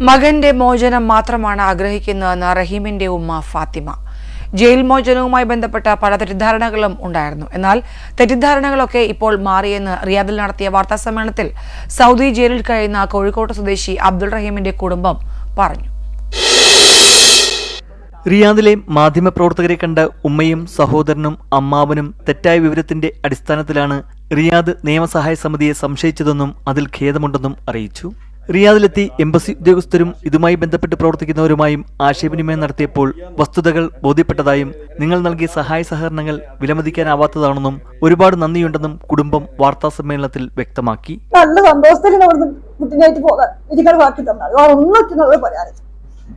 മകന്റെ മോചനം മാത്രമാണ് ആഗ്രഹിക്കുന്നതെന്ന് റഹീമിന്റെ ഉമ്മ ഫാത്തിമ. ജയിൽ മോചനവുമായി ബന്ധപ്പെട്ട പല തെറ്റിദ്ധാരണകളും ഉണ്ടായിരുന്നു. എന്നാൽ തെറ്റിദ്ധാരണകളൊക്കെ ഇപ്പോൾ മാറിയെന്ന് റിയാദിൽ നടത്തിയ വാർത്താ സമ്മേളനത്തിൽ സൗദി ജയിലിൽ കഴിയുന്ന കോഴിക്കോട് സ്വദേശി അബ്ദുൾ റഹീമിന്റെ കുടുംബം പറഞ്ഞു. റിയാദിലെ മാധ്യമപ്രവർത്തകരെ കണ്ട ഉമ്മയും സഹോദരനും അമ്മാവനും തെറ്റായ വിവരത്തിന്റെ അടിസ്ഥാനത്തിലാണ് റിയാദ് നിയമസഹായ സമിതിയെ സംശയിച്ചതെന്നും അതിൽ ഖേദമുണ്ടെന്നും അറിയിച്ചു. റിയാദിലെത്തി എംബസി ഉദ്യോഗസ്ഥരും ഇതുമായി ബന്ധപ്പെട്ട് പ്രവർത്തിക്കുന്നവരുമായും ആശയവിനിമയം നടത്തിയപ്പോൾ വസ്തുതകൾ ബോധ്യപ്പെട്ടതായും നിങ്ങൾ നൽകിയ സഹായ സഹകരണങ്ങൾ വിലമതിക്കാനാവാത്തതാണെന്നും ഒരുപാട് നന്ദിയുണ്ടെന്നും കുടുംബം വാർത്താ സമ്മേളനത്തിൽ വ്യക്തമാക്കി. നല്ല ബാക്കി തന്നാൽ പറയാനില്ല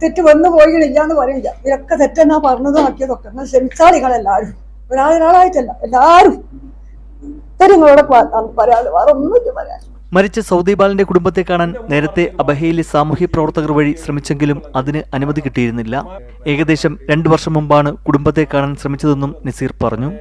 തെറ്റ് വന്നു പോയില്ല എന്ന് പറയില്ല. ഇതൊക്കെ തെറ്റെന്നാ പറഞ്ഞതും ആക്കിയതൊക്കെ. എന്നാൽ ക്ഷമിച്ചാൽ നിങ്ങളെല്ലാവരും. ഒരാളൊരാളായിട്ടല്ല എല്ലാവരും. ഇത്തരം നിങ്ങളോട് പറയാതെ വേറെ ഒന്നും പറയാൻ മരിച്ച സൗദി ബാലന്റെ കുടുംബത്തെ കാണാൻ നേരത്തെ അബഹയിലെ സാമൂഹ്യ പ്രവർത്തകർ വഴി ശ്രമിച്ചെങ്കിലും അതിന് അനുമതി കിട്ടിയിരുന്നില്ല. ഏകദേശം രണ്ടു വർഷം മുമ്പാണ് കുടുംബത്തെ കാണാൻ ശ്രമിച്ചതെന്നും നസീർ പറഞ്ഞു.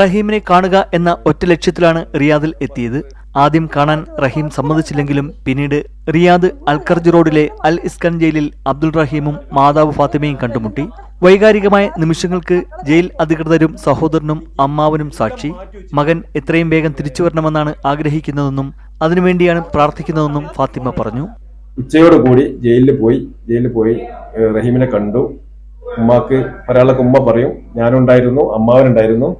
റഹീമിനെ കാണുക എന്ന ഒറ്റ ലക്ഷ്യത്തിലാണ് റിയാദിൽ എത്തിയത്. ആദ്യം കാണാൻ റഹീം സമ്മതിച്ചില്ലെങ്കിലും പിന്നീട് റിയാദ് അൽക്കർജ് റോഡിലെ അൽ ഇസ്കൻ ജയിലിൽ അബ്ദുൾ റഹീമും മാതാവ് ഫാത്തിമയും കണ്ടുമുട്ടി. വൈകാരികമായ നിമിഷങ്ങൾക്ക് ജയിൽ അധികൃതരും സഹോദരനും അമ്മാവനും സാക്ഷി. മകൻ എത്രയും വേഗം തിരിച്ചു വരണമെന്നാണ് ആഗ്രഹിക്കുന്നതെന്നും അതിനുവേണ്ടിയാണ് പ്രാർത്ഥിക്കുന്നതെന്നും ഫാത്തിമ പറഞ്ഞു. ഉച്ചയോട് കൂടി ജയിലിൽ പോയി ജയിലിൽ പോയി റഹീമിനെ കണ്ടു. ഉമ്മാക്ക് ഒരാളൊക്കെ ഉമ്മ പറയും ഞാനുണ്ടായിരുന്നു അമ്മാവനുണ്ടായിരുന്നു.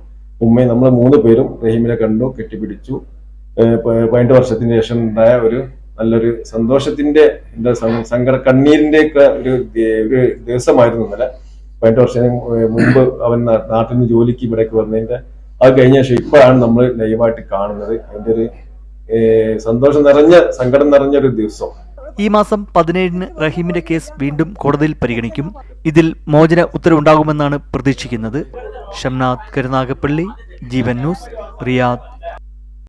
ഉമ്മയും നമ്മൾ മൂന്ന് പേരും റഹീമിനെ കണ്ടു കെട്ടിപ്പിടിച്ചു. പതിനെട്ട് വർഷത്തിന് ശേഷം ഉണ്ടായ ഒരു നല്ലൊരു സന്തോഷത്തിന്റെ എന്താ സങ്കട കണ്ണീരിന്റെ ഒക്കെ ഒരു ദിവസമായിരുന്നു ഇന്നലെ. പതിനെട്ട് വർഷം മുമ്പ് അവൻ നാട്ടിൽ നിന്ന് ജോലിക്ക് ഇവിടേക്ക് വന്നതിന്റെ അത് കഴിഞ്ഞ ശേഷം ഇപ്പോഴാണ് നമ്മൾ ലൈവായിട്ട് കാണുന്നത്. അതിന്റെ ഒരു സന്തോഷം നിറഞ്ഞ സങ്കടം നിറഞ്ഞ ഒരു ദിവസം. ഈ മാസം പതിനേഴിന് റഹീമിന്റെ കേസ് വീണ്ടും കോടതിയിൽ പരിഗണിക്കും. ഇതിൽ മോചന ഉത്തരവുണ്ടാകുമെന്നാണ് പ്രതീക്ഷിക്കുന്നത്. Shamnath Karunagappally Jeevan news Riyadh.